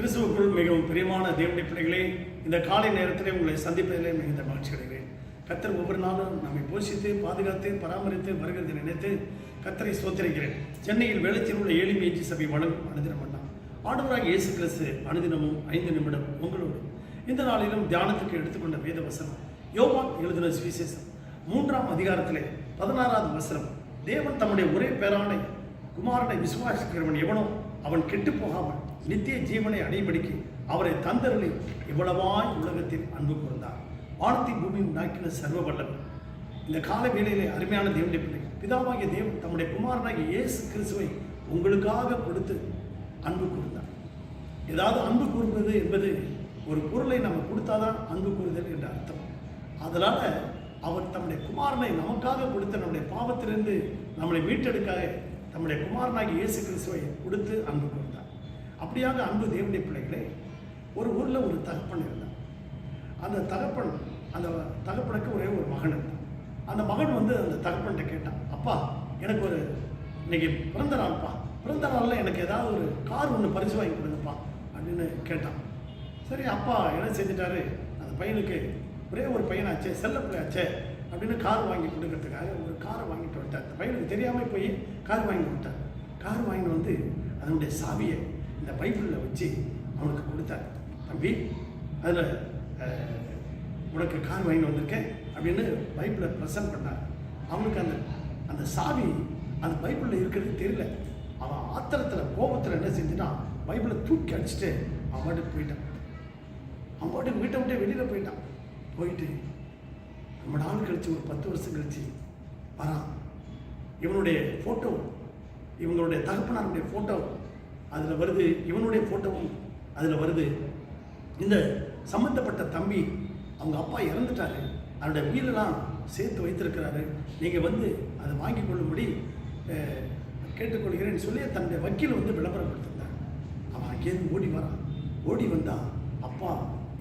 கிறிஸ்துவுக்குள் மிகவும் பிரியமான தேவனுடைய பிள்ளைகளே இந்த காலை நேரத்திலே உங்களை சந்திப்பதிலே மிகுந்த மகிழ்ச்சி அடைகிறேன். கத்தர் ஒவ்வொரு நாளும் நம்மை போஷித்து பாதுகாத்து பராமரித்து வருகிறதை நினைத்து கத்தரை சோத்திருக்கிறேன் சென்னையில் வேளச்சல் உள்ள ஏழு சபை வழங்கும் அனுதினம் பண்ணான் ஆண்டவராக இயேசு கிறிஸ்து அனுதினமும் ஐந்து நிமிடம் உங்களோடு. இந்த நாளிலும் தியானத்துக்கு எடுத்துக்கொண்ட வேத வசனம் யோவான் எழுதின சுவிசேஷம். மூன்றாம் அதிகாரத்திலே பதினாறாவது வசனம் தேவன் தம்முடைய ஒரே பேரானை குமாரனை விசுவாசிக்கிறவன் எவனோ அவன் கெட்டு போகாமல் நித்திய ஜீவனை அடைபடிக்கு அவரை தந்தரளி இவ்வளவாய் உலகத்தில் அன்பு கூர்ந்தார் வானத்தை பூமி உண்டாக்கின சர்வ வல்லவன் இந்த கால வேளையிலே அருமையான தேவனுடைய பிள்ளை பிதாவாகிய தேவன் தம்முடைய குமாரனாகிய இயேசு கிறிஸ்துவை உங்களுக்காக கொடுத்து அன்பு கூர்ந்தார். ஏதாவது அன்பு கூறுவது என்பது ஒரு பொருளை நம்ம கொடுத்தாதான் அன்பு கூறுதல் என்ற அர்த்தம். அதனால் அவர் தம்முடைய குமாரனை நமக்காக கொடுத்த நம்முடைய பாவத்திலிருந்து நம்மளை மீட்டெடுக்காக தம்முடைய குமாரனாகி இயேசு கிறிஸ்துவை கொடுத்து அன்பு கொடுத்தார் அப்படியாக அன்பு தேவனுடைய பிள்ளைகளே ஒரு ஊரில் ஒரு தகப்பன் இருந்தான் அந்த தகப்பன் அந்த தகப்பனுக்கு ஒரே ஒரு மகன் இருந்தான் அந்த மகன் வந்து அந்த தகப்பன்கிட்ட கேட்டான் அப்பா எனக்கு ஒரு இன்னைக்கு பிறந்த நாள்ப்பா. பிறந்த நாளில் எனக்கு ஏதாவது ஒரு கார் ஒன்று பரிசு வாங்கி கொடுங்கப்பா அப்படின்னு கேட்டான். சரி அப்பா என்ன செஞ்சிட்டாரு? அந்த பையனுக்கு ஒரே ஒரு பையனாச்சே செல்ல பிள்ளையாச்சே? அப்படின்னு கார் வாங்கி கொடுக்கறதுக்காக ஒரு காரை வாங்கிட்டு வந்துட்டார். அந்த பையனுக்கு தெரியாமல் போய் கார் வாங்கி கொடுத்தார். கார் வாங்கிட்டு வந்து அதனுடைய சாவியை இந்த பைபிளில் வச்சு அவனுக்கு கொடுத்தார். தம்பி அதில் உனக்கு கார் வாங்கிட்டு வந்திருக்கேன் அப்படின்னு பைபிளை ப்ரெசன்ட் பண்ணார். அவனுக்கு அந்த அந்த சாவி அந்த பைபிளில் இருக்கிறது தெரியல. அவன் ஆத்திரத்தில் கோபத்தில் என்ன செஞ்சுன்னா பைபிளை தூக்கி அடிச்சுட்டு அவன் பாட்டுக்கு போயிட்டான். அவன் பாட்டுக்கு வீட்டை விட்டே வெளியில் போயிட்டான். போயிட்டு ரொம்ப நாள் கழிச்சு ஒரு பத்து வருஷம் கழிச்சு வரான். இவனுடைய ஃபோட்டோ இவங்களுடைய தகப்பனாருடைய ஃபோட்டோ அதில் வருது இவனுடைய ஃபோட்டோவும் அதில் வருது. இந்த சம்மந்தப்பட்ட தம்பி அவங்க அப்பா இறந்துட்டாரு. அதனுடைய உயிரெல்லாம் சேர்த்து வைத்திருக்கிறாரு. நீங்கள் வந்து அதை வாங்கி கொள்ளும்படி கேட்டுக்கொள்கிறேன்னு சொல்லி தன்னுடைய வக்கீல் வந்து விளம்பரப்படுத்திருந்தார். அவன் அங்கேருந்து ஓடி வரான். ஓடி வந்தான் அப்பா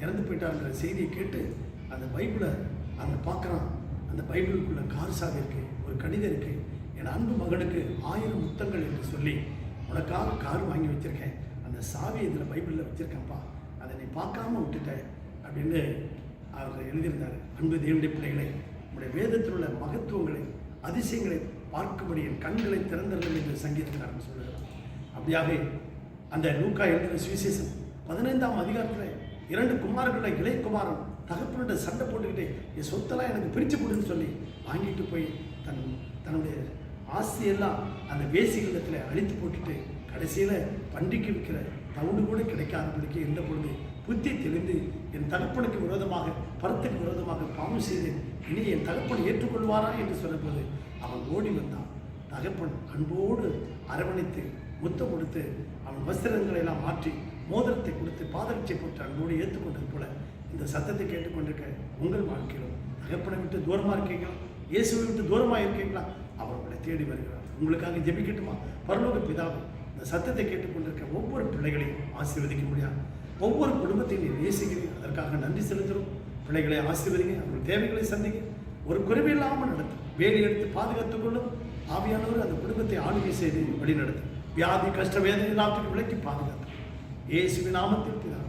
இறந்து போயிட்டாருன்ற செய்தியை கேட்டு அந்த பைபிளை அங்கே பார்க்குறான். அந்த பைபிளுக்குள்ள கார் சாவி இருக்கு ஒரு கடிதம் இருக்கு. என் அன்பு மகனுக்கு ஆயிரம் முத்தங்கள் என்று சொல்லி உனக்காக கார் வாங்கி வச்சிருக்கேன். அந்த சாவி இதில் பைபிளில் வச்சிருக்கேன்ப்பா. அதை நீ பார்க்காம விட்டுட்ட அப்படின்னு அவர் எழுதியிருந்தார். அன்பு தேவனுடைய பிள்ளைகளை உங்களுடைய வேதத்தில் உள்ள மகத்துவங்களை அதிசயங்களை பார்க்கும்படி என் கண்களை திறந்தர்கள் என்று சங்கீதக்காரன் சொல்லுகிறார் அப்படியாகவே அந்த லூக்கா எழுதின சுவிசேஷம் பதினைந்தாம் அதிகாரத்தில் இரண்டு குமாரர்களை இளைய குமாரன் தகப்பனுடைய சண்டை போட்டுக்கிட்டு என் சொத்தெல்லாம் எனக்கு பிரித்து போடுன்னு சொல்லி வாங்கிட்டு போய் தன் தன்னுடைய ஆஸ்தியெல்லாம் அந்த வேசிகளிடத்தில் அழித்து போட்டுட்டு கடைசியில் பண்டிகை விற்கிற தவிடு கூட கிடைக்காதபடிக்கு இருந்த பொழுது புத்தி தெளிந்து என் தகப்பனுக்கு விரோதமாக பரத்துக்கு விரோதமாக பாவம் செய்தேன். இனி என் தகப்பன் ஏற்றுக்கொள்வாரா? என்று சொன்னபோது அவன் ஓடி வந்தான். தகப்பன் அன்போடு அரவணைத்து முத்தம் கொடுத்து அவன் வஸ்திரங்களை எல்லாம் மாற்றி மோதிரத்தை கொடுத்து பாதரட்சை போட்டு அன்போடு ஏற்றுக்கொண்டது போல இந்த சத்தத்தை கேட்டுக்கொண்டிருக்க உங்கள் வாழ்க்கையிலும் தகப்பனை விட்டு தூரமாக இருக்கீங்களா? இயேசுவை விட்டு தூரமாக இருக்கீங்களா? அவர் உங்களை தேடி வருகிறார். உங்களுக்காக ஜெபிக்கட்டுமா? பரலோக பிதாவை இந்த சத்தத்தை கேட்டுக்கொண்டிருக்க ஒவ்வொரு பிள்ளைகளையும் ஆசீர்வதிக்க முடியாது ஒவ்வொரு குடும்பத்தையும் நீ நேசிக்கிறீங்க அதற்காக நன்றி செலுத்துகிறோம். பிள்ளைகளை ஆசீர்வதிங்க. அவர்கள் தேவைகளை சந்திங்க. ஒரு குறைவில்லாமல் நடத்தும் வேலி எடுத்து பாதுகாத்துக் கொள்ளும். ஆவியானவர் அந்த குடும்பத்தை ஆளுகை செய்து வழிநடத்தும். வியாதி கஷ்ட வேதனை எல்லாத்துக்கும் விலக்கி பாதுகாத்து இயேசுவின் நாமத்தில் பிதாவே.